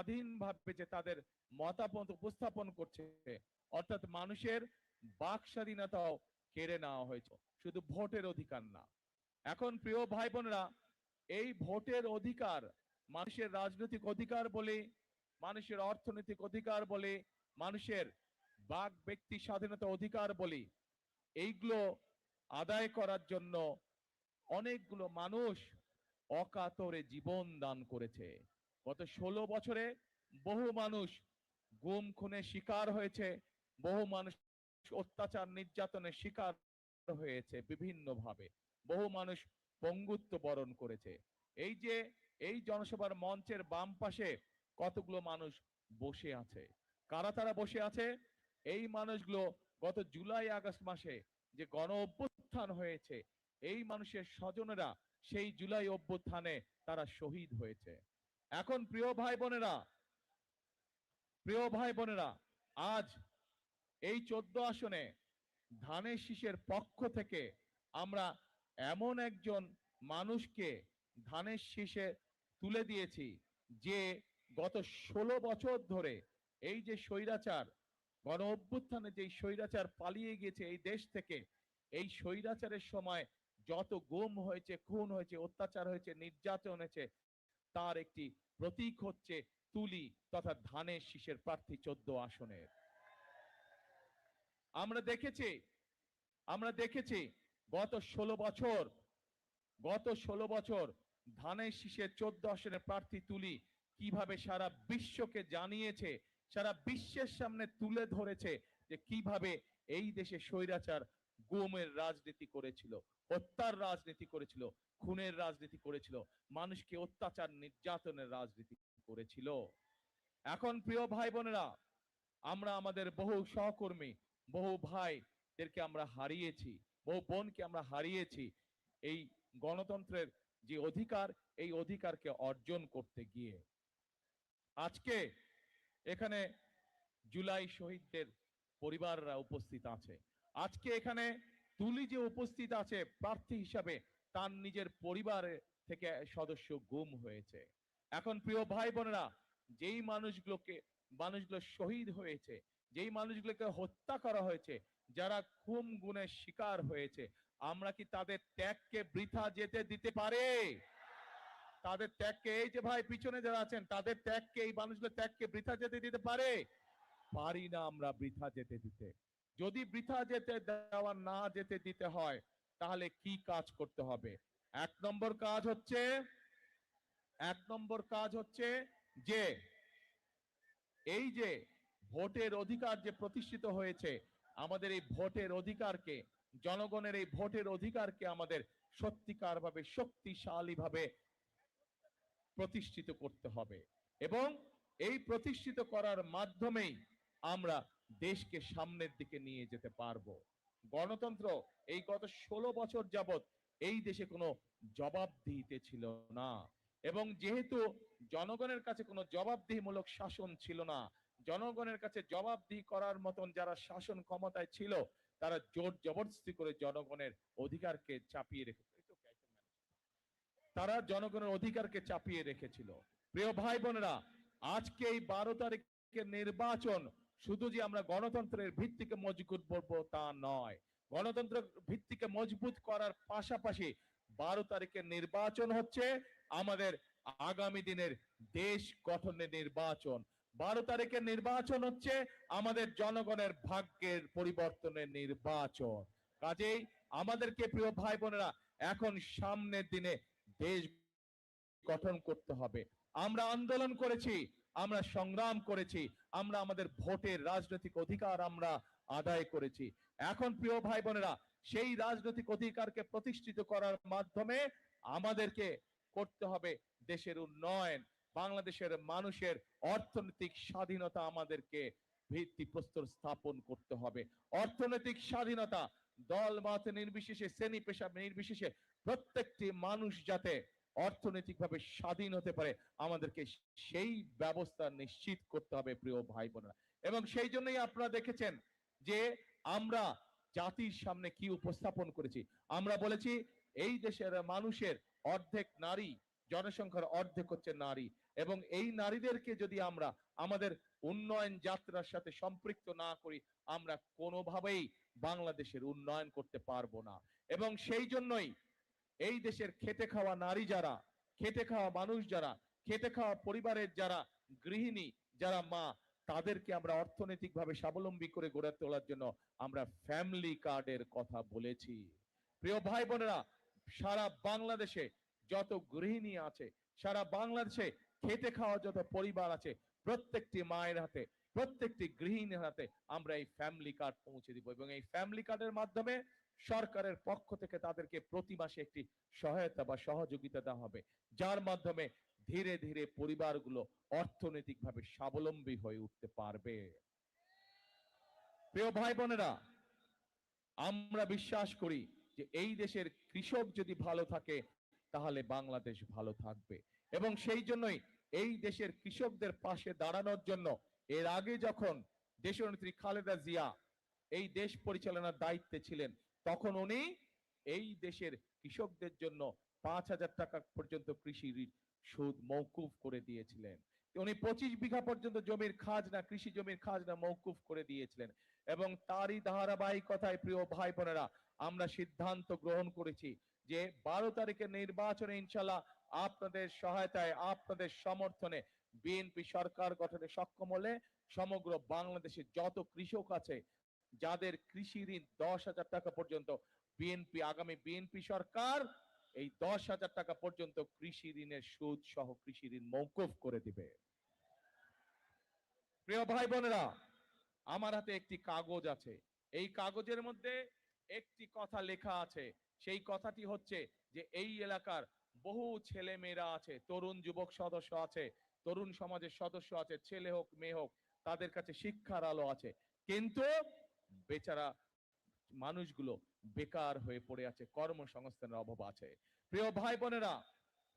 স্বাধীনভাবে যে তাদের মতামত উপস্থাপন করছে, অর্থাৎ মানুষের বাক স্বাধীনতাও কেড়ে নেওয়া হয়েছে। শুধু ভোটের অধিকার না। এখন প্রিয় ভাই বোনেরা এই ভোটের অধিকার মানুষের রাজনৈতিক অধিকার বলে, মানুষের অর্থনৈতিক অধিকার বলে, মানুষের বাক ব্যক্তি স্বাধীনতা অধিকার বলি, এইগুলো আদায় করার জন্য অনেকগুলো মানুষ অকাতরে জীবন দান করেছে। গত ষোলো বছরে বহু মানুষ গুম খুনের শিকার হয়েছে। বহু মানুষ অত্যাচার, নির্যাতনের শিকার হয়েছে বিভিন্ন ভাবে বহু মানুষ পঙ্গুত্ব বরণ করেছে। এই যে, এই জনসভার মঞ্চের বাম পাশে কতগুলো মানুষ বসে আছে? কারা তারা বসে আছে? এই মানুষগুলো গত জুলাই, আগস্ট মাসে যে গণ অভ্যুত্থান হয়েছে, এই মানুষের স্বজনেরা সেই জুলাই অভ্যুত্থানে তারা শহীদ হয়েছে। এখন প্রিয় ভাই বোনেরা, প্রিয় ভাই বোনেরা, আজ এই চোদ্দ আসনে ধানের শীষের পক্ষ থেকে আমরা এমন একজন মানুষকে ধানের শীষে তুলে দিয়েছি যে গত ষোলো বছর ধরে এই যে স্বৈরাচার, গণ অভ্যুত্থানে যে স্বৈরাচার পালিয়ে গিয়েছে এই দেশ থেকে, এই স্বৈরাচারের সময় যত গুম হয়েছে, খুন হয়েছে, অত্যাচার হয়েছে, নির্যাতন হয়েছে তার একটি প্রতীক হচ্ছে তুলি তথা ধানের শীষের প্রার্থী চোদ্দ আসনের। আমরা দেখেছি আমরা দেখেছি গত ষোলো বছর, গত ষোলো বছর ধানের শীষের চোদ্দ আসনের প্রার্থী তুলি কীভাবে সারা বিশ্বকে জানিয়েছে, সারা বিশ্বের সামনে তুলে ধরেছে যে কীভাবে এই দেশে স্বৈরাচার গুমের রাজনীতি করেছিল। হত্যার রাজনীতি করেছিল, খুনের রাজনীতি করেছিল, মানুষকে অত্যাচার, নির্যাতনের রাজনীতি করেছিল। এখন প্রিয় ভাই বোনেরা আমরা আমাদের বহু সহকর্মী, বহু ভাইদেরকে আমরা হারিয়েছি, বহু বোনকে আমরা হারিয়েছি, এই গণতন্ত্রের যে অধিকার, এই অধিকারকে অর্জন করতে গিয়ে। আজকে এখানে জুলাই শহীদদের পরিবাররা উপস্থিত আছে। আজকে এখানে তুলি যে উপস্থিত আছে প্রার্থী হিসাবে, তার নিজের পরিবারের থেকে সদস্য গুম হয়েছে। এখন প্রিয় ভাই বোনেরা যেই মানুষগুলোকে, মানুষগুলো শহীদ হয়েছে, যেই মানুষগুলোকে হত্যা করা হয়েছে, যারা খুম গুণের শিকার হয়েছে, আমরা কি তাদের ত্যাগকে বৃথা যেতে দিতে পারে? তাদের ত্যাগকে, এই যে ভাই পিছনে যারা আছেন, তাদের ত্যাগকে, এই মানুষগুলো ত্যাগকে বৃথা যেতে দিতে পারে? পারি না আমরা বৃথা যেতে দিতে। যদি বৃথা যেতে দেওয়া না যেতে দিতে হয়, তাহলে কি কাজ করতে হবে? এক নম্বর কাজ হচ্ছে, এক নম্বর কাজ হচ্ছে যে, এই যে ভোটের অধিকার যে প্রতিষ্ঠিত হয়েছে, আমাদের এই ভোটের অধিকারকে, জনগণের এই ভোটের অধিকারকে আমাদের সত্যিকার ভাবে শক্তিশালী ভাবে প্রতিষ্ঠিত করতে হবে। এবং এই প্রতিষ্ঠিত করার মাধ্যমেই আমরা দেশকে সামনের দিকে নিয়ে যেতে পারব। গণতন্ত্র এই গত ষোলো বছর যাবত এই দেশে কোনো জবাবদিহিতে ছিল না। এবং যেহেতু জনগণের কাছে কোনো জবাবদিহিমূলক শাসন ছিল না, জনগণের কাছে জবাবদিহি করার মতন যারা শাসন ক্ষমতায় ছিল, তারা জোর জবরদস্তি করে জনগণের অধিকারকে চাপিয়ে রেখে তারা জনগণের অধিকারকে চাপিয়ে রেখেছিল। প্রিয় ভাই বোনেরা, আজকে এই বারো তারিখের নির্বাচন শুধু যে আমরা গণতন্ত্রের ভিত্তিকে মজবুত করব তা নয় গণতন্ত্র ভিত্তিকে মজবুত করার পাশাপাশি বারো তারিখের নির্বাচন হচ্ছে, আমাদের আগামী দিনের দেশ গঠনের নির্বাচন। বারো তারিখের নির্বাচন হচ্ছে আমাদের জনগণের ভাগ্যের পরিবর্তনের নির্বাচন। কাজেই আমাদেরকে প্রিয় ভাই বোনেরা, এখন সামনের দিনে দেশ গঠন করতে হবে। আমরা আন্দোলন করেছি আমরা সংগ্রাম করেছি, আমরা আমাদের ভোটের রাজনৈতিক অধিকার আমরা আদায় করেছি। এখন প্রিয় ভাই বোনেরা সেই রাজনৈতিক অধিকারকে প্রতিষ্ঠিত করার মাধ্যমে আমাদেরকে করতে হবে দেশের উন্নয়ন, বাংলাদেশের মানুষের অর্থনৈতিক স্বাধীনতা আমাদেরকে ভিত্তিপ্রস্তর স্থাপন করতে হবে। অর্থনৈতিক স্বাধীনতা দল, মত নির্বিশেষে, শ্রেণি পেশা নির্বিশেষে প্রত্যেকটি মানুষ যাতে অর্থনৈতিকভাবে স্বাধীন হতে পারে, আমাদেরকে সেই ব্যবস্থা নিশ্চিত করতে হবে, প্রিয় ভাই বোনেরা। এবং সেই জন্যই আপনারা দেখেছেন যে আমরা জাতির সামনে কি উপস্থাপন করেছি। আমরা বলেছি, এই দেশের মানুষের অর্ধেক নারী, জনসংখ্যার অর্ধেক হচ্ছে নারী। এবং এই নারীদেরকে যদি আমরা আমাদের উন্নয়ন যাত্রার সাথে সম্পৃক্ত না করি, আমরা কোনোভাবেই বাংলাদেশের উন্নয়ন করতে পারব না। এবং সেই জন্যই এই দেশের খেটে খাওয়া নারী যারা, খেটে খাওয়া মানুষ যারা, খেটে খাওয়া পরিবারের যারা গৃহিণী, যারা মা, তাদেরকে আমরা অর্থনৈতিকভাবে স্বাবলম্বী করে গড়ে তোলার জন্য আমরা ফ্যামিলি কার্ডের কথা বলেছি। প্রিয় ভাই বোনেরা, সারা বাংলাদেশে যত গৃহিণী আছে, সারা বাংলাদেশে খেটে খাওয়া যত পরিবার আছে, প্রত্যেকটি মায়ের হাতে প্রত্যেকটি গৃহিণীর হাতে আমরা এই ফ্যামিলি কার্ড পৌঁছে দিব এবং এই ফ্যামিলি কার্ডের মাধ্যমে সরকারের পক্ষ থেকে তাদেরকে প্রতি মাসে একটি সহায়তা বা সহযোগিতা দেওয়া হবে, যার মাধ্যমে ধীরে ধীরে পরিবারগুলো অর্থনৈতিকভাবে স্বাবলম্বী হয়ে উঠতে পারবে। প্রিয় ভাই বোনেরা আমরা বিশ্বাস করি যে এই দেশের কৃষক যদি ভালো থাকে, তাহলে বাংলাদেশ ভালো থাকবে এবং সেই জন্যই এই দেশের কৃষকদের পাশে দাঁড়ানোর জন্য এর আগে যখন দেশনেত্রী খালেদা জিয়া এই দেশ পরিচালনার দায়িত্বে ছিলেন, তখন উনি এই দেশের কৃষকদের জন্য পাঁচ হাজার টাকা পর্যন্ত কৃষি সুদ মৌকুফ করে দিয়েছিলেন। উনি পঁচিশ বিঘা পর্যন্ত জমির খাজনা, কৃষি জমির খাজনা মৌকুফ করে দিয়েছিলেন এবং তারই ধারাবাহিকতায় প্রিয় ভাই বোনেরা আমরা সিদ্ধান্ত গ্রহণ করেছি যে বারো তারিখের নির্বাচনে ইনশাল্লাহ আপনাদের সহায়তায়, আপনাদের সমর্থনে বিএনপি সরকার গঠনে সক্ষম হলে সমগ্র বাংলাদেশে যত কৃষক আছে, যাদের কৃষি ঋণ দশ হাজার টাকা পর্যন্ত বিএনপি আগামী বিএনপি সরকার এই দশ হাজার টাকা পর্যন্ত কৃষি ঋণের সুদ সহ কৃষি ঋণ মৌকুফ করে দিবে। প্রিয় ভাই বোনেরা, আমার হাতে একটি কাগজ আছে। এই কাগজের মধ্যে একটি কথা লেখা আছে। সেই কথাটি হচ্ছে যে, এই এলাকার বহু ছেলে মেয়েরা আছে, তরুণ যুবক সদস্য আছে তরুণ সমাজের সদস্য আছে, ছেলে হোক, মেয়ে হোক, তাদের কাছে শিক্ষার আলো আছে। কিন্তু বেচারা মানুষগুলো বেকার হয়ে পড়ে আছে, কর্মসংস্থানের অভাব আছে। প্রিয় ভাই বোনেরা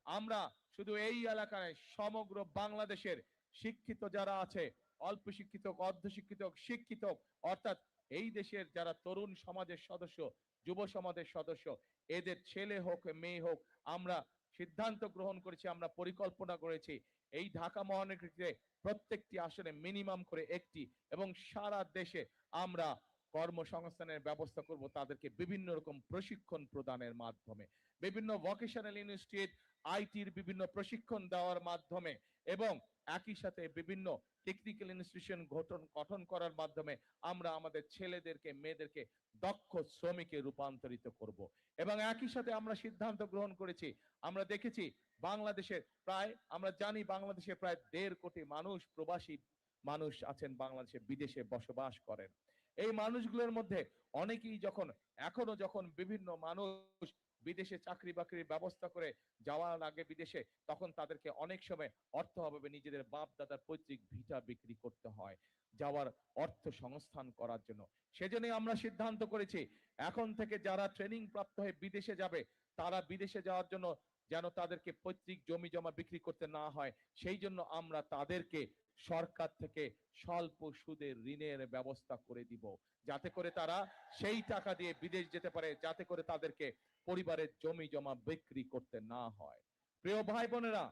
আমরা শুধু এই এলাকায় সমগ্র বাংলাদেশের শিক্ষিত যারা আছে, অল্প শিক্ষিত অর্ধ শিক্ষিত শিক্ষিত অর্থাৎ এই দেশের যারা তরুণ সমাজের সদস্য, যুব সমাজের সদস্য, এদের ছেলে হোক, মেয়ে হোক, আমরা সিদ্ধান্ত গ্রহণ করেছি, আমরা পরিকল্পনা করেছি। এই ঢাকা মহানগরীতে প্রত্যেকটি আসনে মিনিমাম করে একটি এবং সারা দেশে আমরা কর্মসংস্থানের ব্যবস্থা করব তাদেরকে বিভিন্ন রকম প্রশিক্ষণ প্রদানের মাধ্যমে। বিভিন্ন ভোকেশনাল ইনস্টিটিউট আইটির বিভিন্ন প্রশিক্ষণ দেওয়ার মাধ্যমে এবং একই সাথে বিভিন্ন টেকনিক্যাল ইনস্টিটিউশন গঠন গঠন করার মাধ্যমে আমরা আমাদের ছেলেদেরকে, মেয়েদেরকে দক্ষ শ্রমিকে রূপান্তরিত করব। এবং একই সাথে আমরা সিদ্ধান্ত গ্রহণ করেছি, আমরা দেখেছি বাংলাদেশের প্রায়, আমরা জানি বাংলাদেশে প্রায় দেড় কোটি মানুষ, প্রবাসী মানুষ আছেন বাংলাদেশে, বিদেশে বসবাস করেন। এই মানুষগুলোর মধ্যে অনেকেই যখন, এখনও যখন বিভিন্ন মানুষ বিদেশে চাকরি বাকরির ব্যবস্থা করে যাওয়ার আগে বিদেশে, তখন তাদেরকে অনেক সময় অর্থ অভাবে নিজেদের বাপ দাদার পৈতৃক ভিটা বিক্রি করতে হয়। যাওয়ার অর্থ সংস্থান করার জন্য। সেজন্যই আমরা সিদ্ধান্ত করেছি, এখন থেকে যারা ট্রেনিং প্রাপ্ত হয়ে বিদেশে যাবে, তারা বিদেশে যাওয়ার জন্য যেন তাদেরকে পৈতৃক জমি জমা বিক্রি করতে না হয়, সেই জন্য আমরা তাদেরকে সরকার থেকে স্বল্প সুদে ঋণের ব্যবস্থা করে দিব। যাতে করে তারা সেই টাকা দিয়ে বিদেশ যেতে পারে, যাতে করে তাদেরকে পরিবারের জমি জমা বিক্রি করতে না হয়। প্রিয় ভাই বোনেরা,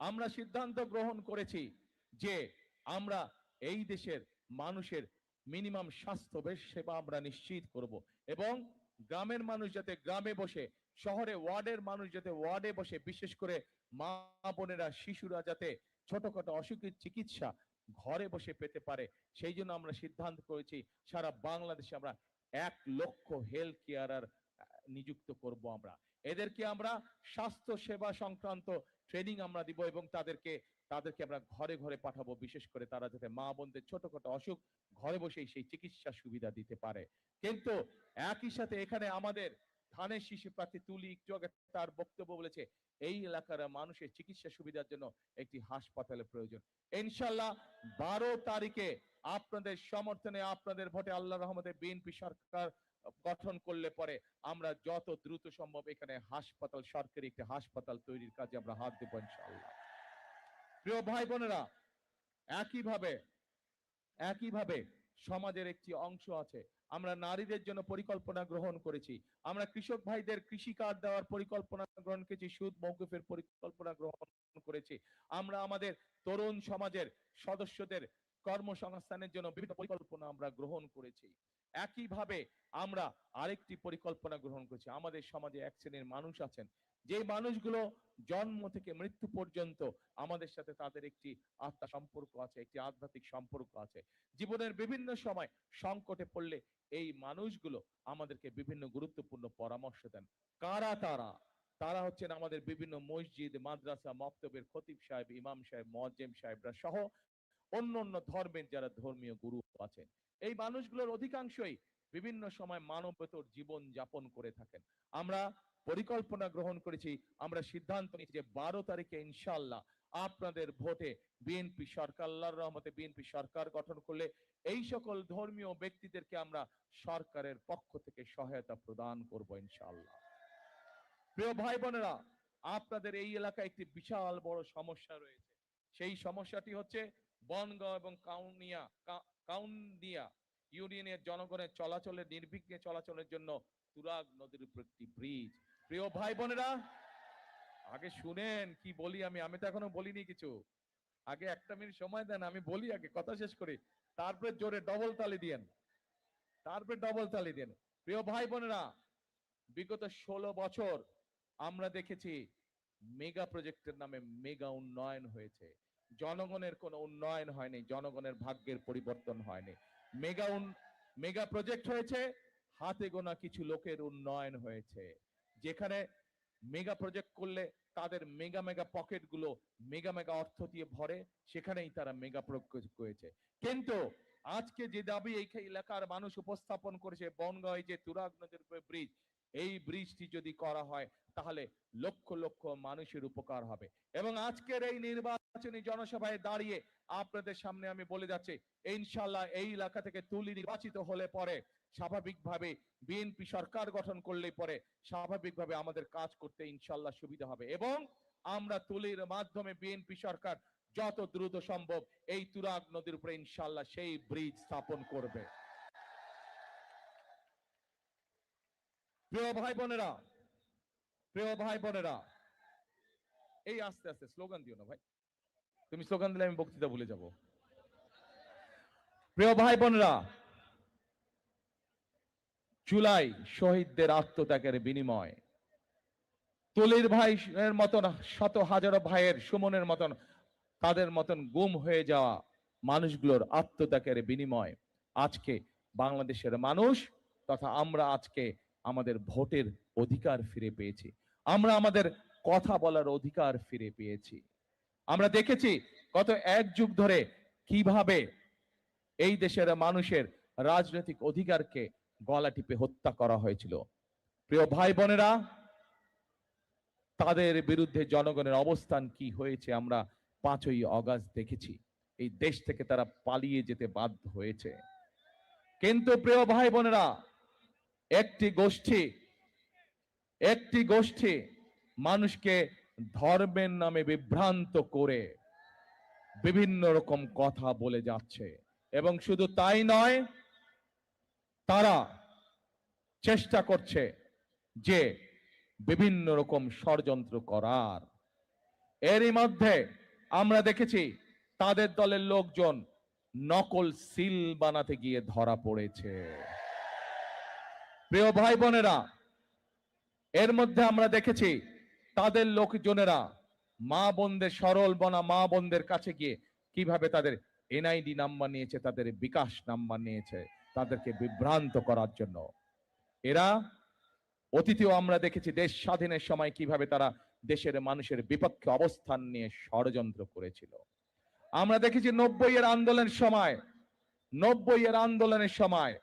আমরা সিদ্ধান্ত গ্রহণ করেছি যে আমরা এই দেশের মানুষের মিনিমাম স্বাস্থ্য সেবা আমরা নিশ্চিত করব। এবং গ্রামের মানুষ যাতে গ্রামে বসে, শহরে, ওয়ার্ডের মানুষ যাতে ওয়ার্ডে বসে, বিশেষ করে মা বোনেরা, শিশুরা যাতে ছোটখাটো অসুখের চিকিৎসা ঘরে বসে পেতে পারে, সেই জন্য আমরা সিদ্ধান্ত করেছি, সারা বাংলাদেশে আমরা এক লক্ষ হেলথ কেয়ারার নিযুক্ত করব আমরা। এদেরকে আমরা স্বাস্থ্য সেবা সংক্রান্ত ট্রেনিং আমরা দিব এবং তাদেরকে তাদেরকে আমরা ঘরে ঘরে পাঠাবো। বিশেষ করে তারা যাতে মা বোনদের ছোটখাটো অসুখ ঘরে বসেই সেই চিকিৎসা সুবিধা দিতে পারে। কিন্তু একই সাথে এখানে আমাদের ধানের শিশু প্রার্থী তুলি একটু আগে তার বক্তব্য বলেছে, এই এলাকার মানুষের চিকিৎসা সুবিধার জন্য একটি হাসপাতালের প্রয়োজন। ইনশাল্লাহ বারো তারিখে আপনাদের সমর্থনে, আপনাদের ভোটে আল্লাহ রহমতে বিএনপি সরকার গঠন করলে পরে আমরা যত দ্রুত সম্ভব এখানে হাসপাতাল, সরকারি একটি হাসপাতাল তৈরির কাজে আমরা হাত দেবো ইনশাল্লাহ প্রিয় ভাই বোনেরা, একইভাবে একইভাবে সমাজের একটি অংশ আছে। আমরা নারীদের জন্য পরিকল্পনা গ্রহণ করেছি। আমরা কৃষক ভাইদের কৃষি কার্ড দেওয়ার পরিকল্পনা গ্রহণ করেছি, সুদ মৌকুফের পরিকল্পনা গ্রহণ করেছি। আমরা আমাদের তরুণ সমাজের সদস্যদের কর্মসংস্থানের জন্য বিভিন্ন পরিকল্পনা আমরা গ্রহণ করেছি। একইভাবে আমরা আরেকটি পরিকল্পনা গ্রহণ করেছি। আমাদের সমাজে এক শ্রেণির মানুষ আছেন। যে মানুষগুলো জন্ম থেকে মৃত্যু পর্যন্ত আমাদের সাথে তাদের একটি আত্মা সম্পর্ক আছে, একটি আধ্যাত্মিক সম্পর্ক আছে। জীবনের বিভিন্ন সময় সংকটে পড়লে এই মানুষগুলো আমাদেরকে বিভিন্ন গুরুত্বপূর্ণ পরামর্শ দেন। কারা তারা? তারা হচ্ছেন আমাদের বিভিন্ন মসজিদ, মাদ্রাসা, মক্তবের খতিব সাহেব, ইমাম সাহেব মজ্জেম সাহেবরা সহ অন্য অন্য ধর্মের যারা ধর্মীয় গুরু আছেন। এই মানুষগুলোর অধিকাংশই বিভিন্ন সময় মানবতর জীবন যাপন করে থাকেন। আমরা পরিকল্পনা গ্রহণ করেছি, আমরা সিদ্ধান্ত নিয়েছি যে বারো তারিখে ইনশাল্লাহ আপনাদের ভোটে বিএনপি সরকার, আল্লাহর রহমতে বিএনপি সরকার গঠন করলে এই সকল ধর্মীয় ব্যক্তিদেরকে আমরা সরকারের পক্ষ থেকে সহায়তা প্রদান করব ইনশাল্লাহ প্রিয় ভাই বোনেরা আপনাদের এই এলাকায় একটি বিশাল বড় সমস্যা রয়েছে। সেই সমস্যাটি হচ্ছে বনগাঁও এবং কাউনিয়া কাউন্দিয়া ইউনিয়নের জনগণের চলাচলের নির্বিঘ্নে চলাচলের জন্য তুরাগ নদীর উপর একটি ব্রিজ। প্রিয় ভাই বোনেরা, আগে শুনেন কি বলি আমি। আমি তো এখনও বলিনি কিছু। আগে একটা মিনিট সময় দেন, আমি বলি আগে, কথা শেষ করি। তারপরে জোরে ডবল তালি দিয়েন। তারপরে ডবল তালি দেন প্রিয় ভাই বোনেরা, বিগত ষোলো বছর আমরা দেখেছি মেগা প্রজেক্টের নামে মেগা উন্নয়ন হয়েছে। জনগণের কোনো উন্নয়ন হয়নি, জনগণের ভাগ্যের পরিবর্তন হয়নি। মেগা মেগা প্রজেক্ট হয়েছে, হাতে গোনা কিছু লোকের উন্নয়ন হয়েছে। যেখানে মেগা প্রজেক্ট করলে তাদের মেগা মেগা পকেটগুলো মেগা মেগা অর্থ দিয়ে ভরে, সেখানেই তারা মেগা প্রজেক্ট করেছে। কিন্তু আজকে যে দাবি এই এলাকার মানুষ উপস্থাপন করেছে বনগাঁও যে তুরাগ নদীর ব্রিজ, এই ব্রিজটি যদি করা হয়, তাহলে লক্ষ লক্ষ মানুষের উপকার হবে। এবং আজকের এই নির্বাচনী জনসভায় দাঁড়িয়ে আপনাদের সামনে আমি বলে যাচ্ছি ইনশাল্লাহ এই এলাকা থেকে তুলি নির্বাচিত হলে পরে স্বাভাবিকভাবে বিএনপি সরকার গঠন করলে পরে স্বাভাবিকভাবে আমাদের কাজ করতে ইনশাল্লাহ সুবিধা হবে এবং আমরা তুলির মাধ্যমে বিএনপি সরকার যত দ্রুত সম্ভব এই তুরাগ নদীর উপরে ইনশাল্লাহ সেই ব্রিজ স্থাপন করবে। প্রিয় ভাই বোনেরা, প্রিয় ভাই বোনেরা, এই আস্তে আস্তে স্লোগান দিও না ভাই। তুমি স্লোগান দিলে আমি বক্তৃতা ভুলে যাব। প্রিয় ভাই বোনেরা, জুলাই শহীদদের আত্মত্যাগের বিনিময়। তুলির ভাই এর মতন শত হাজারো ভাইয়ের, সুমনের মতন তাদের মতন গুম হয়ে যাওয়া মানুষগুলোর আত্মত্যাগের বিনিময় আজকে বাংলাদেশের মানুষ তথা আমরা আজকে আমাদের ভোটের অধিকার ফিরে পেয়েছি। আমরা আমাদের কথা বলার অধিকার ফিরে পেয়েছি। আমরা দেখেছি গত এক যুগ ধরে কীভাবে এই দেশের মানুষের রাজনৈতিক অধিকারকে গলা টিপে হত্যা করা হয়েছিল। প্রিয় ভাই বোনেরা, তাদের বিরুদ্ধে জনগণের অবস্থান কি হয়েছে আমরা পাঁচই অগাস্ট দেখেছি। এই দেশ থেকে তারা পালিয়ে যেতে বাধ্য হয়েছে। কিন্তু প্রিয় ভাই বোনেরা, একটি গোষ্ঠী একটি গোষ্ঠী মানুষকে ধর্মের নামে বিভ্রান্ত করে বিভিন্ন রকম কথা বলে যাচ্ছে। এবং শুধু তাই নয়, তারা চেষ্টা করছে যে বিভিন্ন রকম ষড়যন্ত্র করার। এরই মধ্যে আমরা দেখেছি, তাদের দলের লোকজন নকল সিল বানাতে গিয়ে ধরা পড়েছে। প্রিয় ভাই বোনেরা, এর মধ্যে আমরা দেখেছি তাদের লোকজনেরা মা বোনদের সরল বনা মা বোনদের কাছে গিয়ে কীভাবে তাদের এনআইডি নাম্বার নিয়েছে, তাদের বিকাশ নাম্বার নিয়েছে, তাদেরকে বিভ্রান্ত করার জন্য। এরা অতীতেও আমরা দেখেছি দেশ স্বাধীনের সময় কীভাবে তারা দেশের মানুষের বিপক্ষে অবস্থান নিয়ে ষড়যন্ত্র করেছিল। আমরা দেখেছি নব্বই এর আন্দোলনের সময় নব্বই এর আন্দোলনের সময়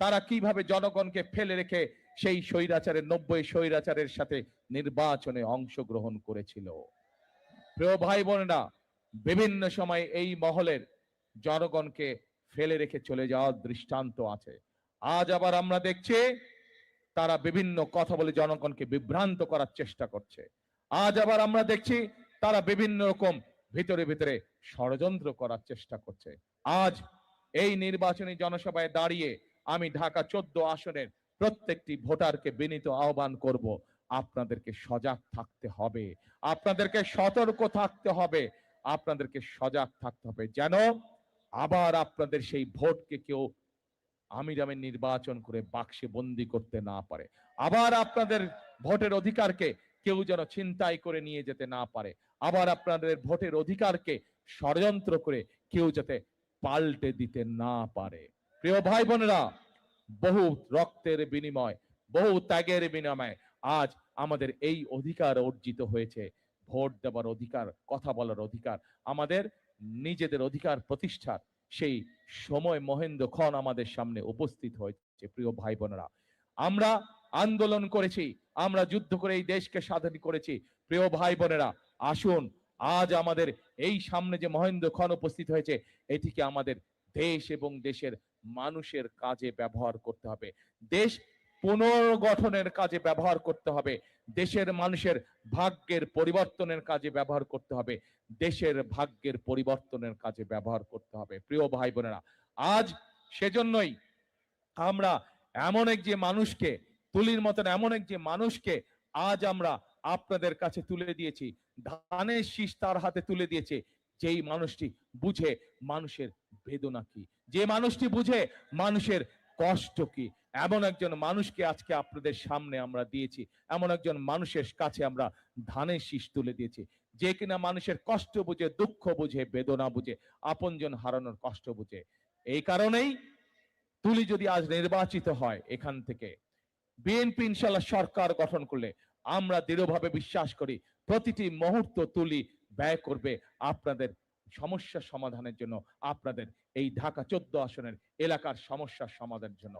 তারা কীভাবে জনগণকে ফেলে রেখে সেই স্বৈরাচারের নব্বই স্বৈরাচারের সাথে নির্বাচনে অংশগ্রহণ করেছিল। প্রিয় ভাই বোনেরা বিভিন্ন সময় এই মহলের জনগণকে ফেলে রেখে চলে যাওয়ার দৃষ্টান্ত আছে। আজ আবার আমরা দেখছি, তারা বিভিন্ন কথা বলে জনগণকে বিভ্রান্ত করার চেষ্টা করছে। আজ আবার আমরা দেখছি, তারা বিভিন্ন রকম ভিতরে ভিতরে ষড়যন্ত্র করার চেষ্টা করছে। আজ এই নির্বাচনী জনসভায় দাঁড়িয়ে আমি ঢাকা চোদ্দ আসনের প্রত্যেকটি ভোটারকে বিনীত আহ্বান করব, আপনাদেরকে সজাগ থাকতে হবে, আপনাদেরকে সতর্ক থাকতে হবে, আপনাদেরকে সজাগ থাকতে হবে, যেন আবার আপনাদের সেই ভোটকে কেউ আমির নির্বাচন করে বাক্সে বন্দি করতে না পারে, আবার আপনাদের ভোটের অধিকারকে কেউ যেন ছিনতাই করে নিয়ে যেতে না পারে, আবার আপনাদের ভোটের অধিকারকে ষড়যন্ত্র করে কেউ যাতে পাল্টে দিতে না পারে। প্রিয় ভাই বোনেরা বহু রক্তের বিনিময়, বহু ত্যাগের বিনিময়ে আজ আমাদের এই অধিকার অর্জিত হয়েছে। ভোট দেওয়ার অধিকার, কথা বলার অধিকার, আমাদের নিজেদের অধিকার প্রতিষ্ঠার সেই সময় মহেন্দ্র ক্ষণ আমাদের সামনে উপস্থিত হয়েছে, প্রিয় ভাই বোনেরা আমরা আন্দোলন করেছি, আমরা যুদ্ধ করে এই দেশকে স্বাধীন করেছি। প্রিয় ভাই বোনেরা আসুন, আজ আমাদের এই সামনে যে মহেন্দ্র ক্ষণ উপস্থিত হয়েছে, এটিকে আমাদের দেশ এবং দেশের মানুষের কাজে ব্যবহার করতে হবে। দেশ পুনর্গঠনের কাজে ব্যবহার করতে হবে। দেশের মানুষের ভাগ্যের পরিবর্তনের কাজে ব্যবহার করতে হবে। দেশের ভাগ্যের পরিবর্তনের কাজে ব্যবহার করতে হবে। প্রিয় ভাই বোনেরা, আজ সেজন্যই আমরা এমন এক যে মানুষকে, তুলির মতন এমন এক যে মানুষকে আজ আমরা আপনাদের কাছে তুলে দিয়েছি। ধানের শীষ তার হাতে তুলে দিয়েছে। যেই মানুষটি বুঝে মানুষের বেদনা কি? যে মানুষটি বুঝে মানুষের কষ্ট কি? এমন একজন মানুষকে আজকে আপনাদের সামনে আমরা দিয়েছি। এমন একজন মানুষের কাছে আমরা ধানের শীষ তুলে দিয়েছি। যে কিনা মানুষের কষ্ট বুঝে, দুঃখ বুঝে, বেদনা বুঝে, আপনজন হারানোর কষ্ট বুঝে। এই কারণেই তুলি যদি আজ নির্বাচিত হয় এখান থেকে, বিএনপি ইনশাল্লাহ সরকার গঠন করলে আমরা দৃঢ়ভাবে বিশ্বাস করি, প্রতিটি মুহূর্ত তুলি ব্যয় করবে আপনাদের সমস্যা সমাধানের জন্য, আপনাদের এই ঢাকা চোদ্দ আসনের এলাকার সমস্যার সমাধানের জন্য।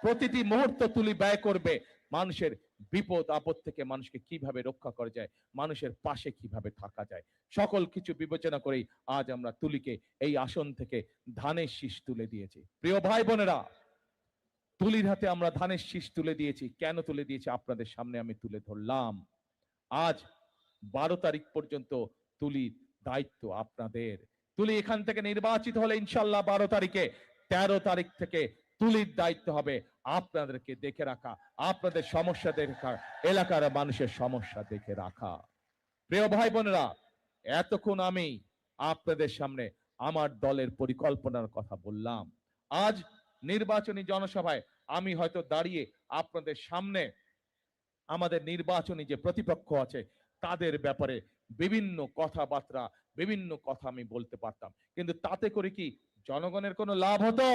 প্রতিটি মুহূর্ত তুলি ব্যয় করবে মানুষের বিপদ, আপদ থেকে মানুষকে কীভাবে রক্ষা করা যায়, মানুষের পাশে কীভাবে থাকা যায়। সকল কিছু বিবেচনা করেই আজ আমরা তুলিকে এই আসন থেকে ধানের শীষ তুলে দিয়েছি। প্রিয় ভাই বোনেরা, তুলির হাতে আমরা ধানের শীষ তুলে দিয়েছি। কেন তুলে দিয়েছি? আপনাদের সামনে আমি তুলে ধরলাম। আজ বারো তারিখ পর্যন্ত তুলির দায়িত্ব আপনাদের। তুলি এখান থেকে নির্বাচিত হলে ইনশাল্লাহ বারো তারিখে, তেরো তারিখ থেকে তুলির দায়িত্ব হবে আপনাদেরকে দেখে রাখা, আপনাদের সমস্যা দেখে এলাকার মানুষের সমস্যা দেখে রাখা। প্রিয় ভাই বোনেরা, এতক্ষণ আমি আপনাদের সামনে আমার দলের পরিকল্পনার কথা বললাম। আজ নির্বাচনী জনসভায় আমি হয়তো দাঁড়িয়ে আপনাদের সামনে আমাদের নির্বাচনী যে প্রতিপক্ষ আছে তাদের ব্যাপারে বিভিন্ন কথাবার্তা, বিভিন্ন কথা আমি বলতে পারতাম। কিন্তু তাতে করে কি জনগণের কোনো লাভ হতো?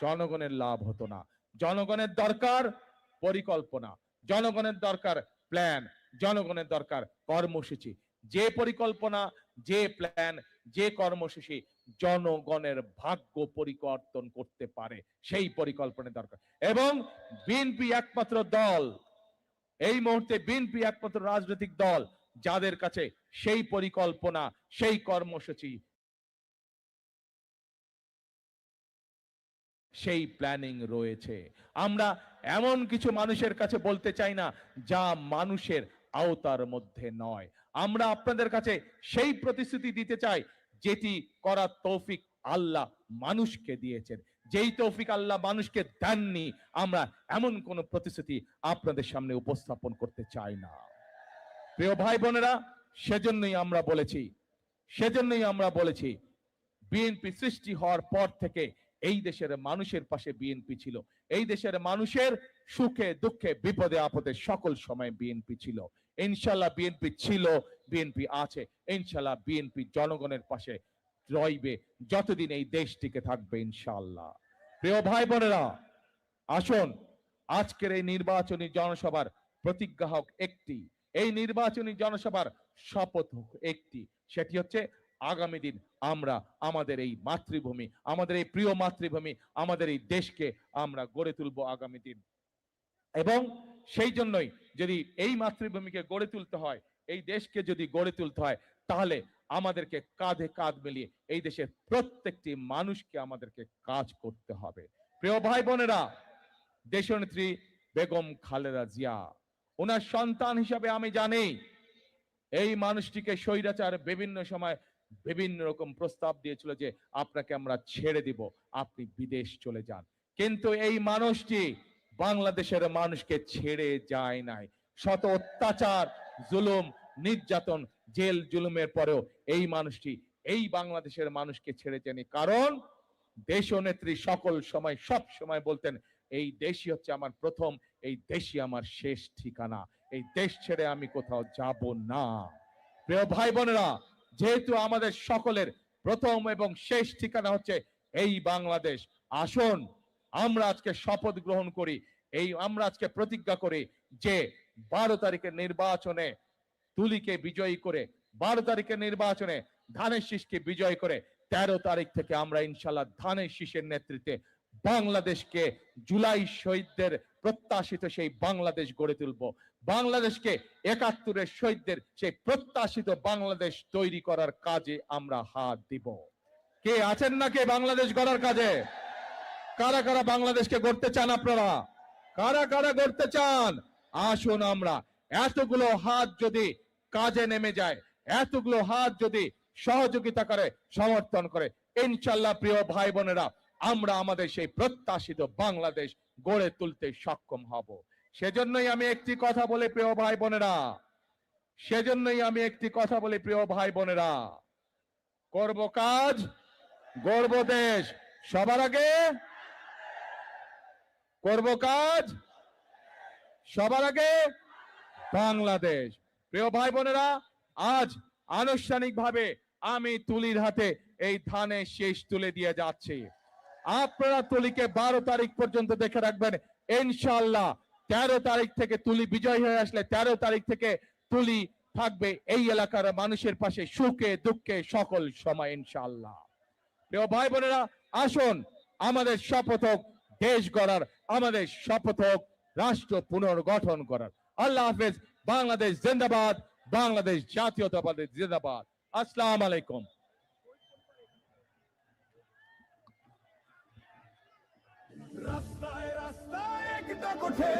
জনগণের লাভ হতো না। জনগণের দরকার পরিকল্পনা, জনগণের দরকার প্ল্যান জনগণের দরকার কর্মসূচি। যে পরিকল্পনা, যে প্ল্যান যে কর্মসূচি জনগণের ভাগ্য পরিবর্তন করতে পারে, সেই পরিকল্পনা দরকার। এবং বিএনপি একমাত্র দল এই মুহূর্তে বিএনপি একমাত্র রাজনৈতিক দল, যাদের কাছে সেই পরিকল্পনা, সেই কর্মসূচি, সেই প্ল্যানিং রয়েছে। আমরা এমন কিছু মানুষের কাছে বলতে চাই না, যা মানুষের আওতার মধ্যে নয়। আমরা আপনাদের কাছে সেই প্রতিশ্রুতি দিতে চাই, যেটি করার তৌফিক আল্লাহ মানুষকে দিয়েছেন। যেই তৌফিক আল্লাহ মানুষকে দেননি, আমরা এমন কোন প্রতিশ্রুতি আপনাদের সামনে উপস্থাপন করতে চাই না। প্রিয় ভাই বোনেরা, সেজন্যই আমরা বলেছি, সেজন্যই আমরা বলেছি, বিএনপি সৃষ্টি হওয়ার পর থেকে এই দেশের মানুষের পাশে বিএনপি ছিল। এই দেশের মানুষের সুখে, দুঃখে, বিপদে, আপদে সকল সময় বিএনপি ছিল। ইনশাল্লাহ বিএনপি ছিল, বিএনপি আছে। ইনশাল্লাহ বিএনপি জনগণের পাশে রইবে। যতদিন এই দেশটিকে থাকবে ইনশাল্লাহ প্রিয় ভাই বোনেরা, আসুন, আজকের এই নির্বাচনী জনসভার প্রতিজ্ঞা হোক একটি। এই নির্বাচনী জনসভার শপথ হোক একটি। সেটি হচ্ছে আগামী দিন আমরা, আমাদের এই মাতৃভূমি, আমাদের এই প্রিয় মাতৃভূমি, আমাদের এই দেশকে আমরা গড়ে তুলব আগামী দিন। এবং সেই জন্যই যদি এই মাতৃভূমিকে গড়ে তুলতে হয় এই দেশকে যদি গড়ে তুলতে হয়, তাহলে আমাদেরকে কাঁধে কাঁধ মিলিয়ে এই দেশের প্রত্যেকটি মানুষকে আমাদেরকে কাজ করতে হবে। প্রিয় ভাই বোনেরা, দেশনেত্রী বেগম খালেদা জিয়া, ওনার সন্তান হিসাবে আমি জানি, এই মানুষটিকে স্বৈরাচার বিভিন্ন সময় বিভিন্ন রকম প্রস্তাব দিয়েছিল যে, আপনাকে আমরা ছেড়ে দিব, আপনি বিদেশ চলে যান। কিন্তু এই মানুষটি বাংলাদেশের মানুষকে ছেড়ে যায় নাই। শত অত্যাচার জুলুম, নির্যাতন, জেল, জুলুমের পরেও এই মানুষটি, এই বাংলাদেশের মানুষকে ছেড়ে যায়নি। কারণ দেশ নেত্রী সকল সময়, সব সময় বলতেন, এই দেশই হচ্ছে আমার প্রথম, এই দেশই আমার শেষ ঠিকানা। এই দেশ ছেড়ে আমি কোথাও যাব না। প্রিয় ভাই বোনেরা যেহেতু আমাদের সকলের প্রথম এবং শেষ ঠিকানা হচ্ছে এই বাংলাদেশ, আসুন আমরা আজকে শপথ গ্রহণ করি, এই আমরা আজকে প্রতিজ্ঞা করি যে বারো তারিখের নির্বাচনে তুলিকে বিজয়ী করে, বারো তারিখের নির্বাচনে ধানের শীষকে বিজয় করে, তেরো তারিখ থেকে আমরা ইনশাল্লাহ ধানের শীষের নেতৃত্বে বাংলাদেশকে জুলাই শহীদদের প্রত্যাশিত সেই বাংলাদেশ গড়ে তুলব। বাংলাদেশকে একাত্তরের শহীদদের সেই প্রত্যাশিত বাংলাদেশ তৈরি করার কাজে আমরা হাত দিব। কে আছেন না কে বাংলাদেশ গড়ার কাজে? কারা কারা বাংলাদেশকে গড়তে চান আপনারা? কারা কারা গড়তে চান? আসুন আমরা। এতগুলো হাত যদি কাজে নেমে যায়, এতগুলো হাত যদি সহযোগিতা করে, সমর্থন করে, ইনশাল্লাহ প্রিয় ভাই বোনেরা, আমরা আমাদের সেই প্রত্যাশিত বাংলাদেশ গড়ে তুলতে সক্ষম হব। সেজন্যই আমি একটি কথা বলে প্রিয় ভাই বোনেরা। সেজন্যই আমি একটি কথা বলি প্রিয় ভাই বোনেরা। করব কাজ গর্ব দেশ। সবার আগে করব কাজ সবার আগে বাংলাদেশ। প্রিয় ভাই বোনেরা, আজ আনুষ্ঠানিকভাবে আমি তুলির হাতে এই ধানের শেষ তুলে দিয়ে যাচ্ছি। আপনারা তুলিকে বারো তারিখ পর্যন্ত দেখে রাখবেন। ইনশাল্লাহ তেরো তারিখ থেকে তুলি বিজয় হয়ে আসলে তেরো তারিখ থেকে তুলি থাকবে এই এলাকার মানুষের পাশে সুখে দুঃখে সকল সময় ইনশাল্লাহ প্রিয় ভাই বোনেরা, আসুন, আমাদের শপথ দেশ গড়ার আমাদের শপথ রাষ্ট্র পুনর্গঠন করার। আল্লাহ হাফেজ, বাংলাদেশ জিন্দাবাদ, বাংলাদেশ জাতীয়তাবাদী জিন্দাবাদ। আসসালাম আলাইকুম। রাস্তায় রাস্তায় একটা কোঠে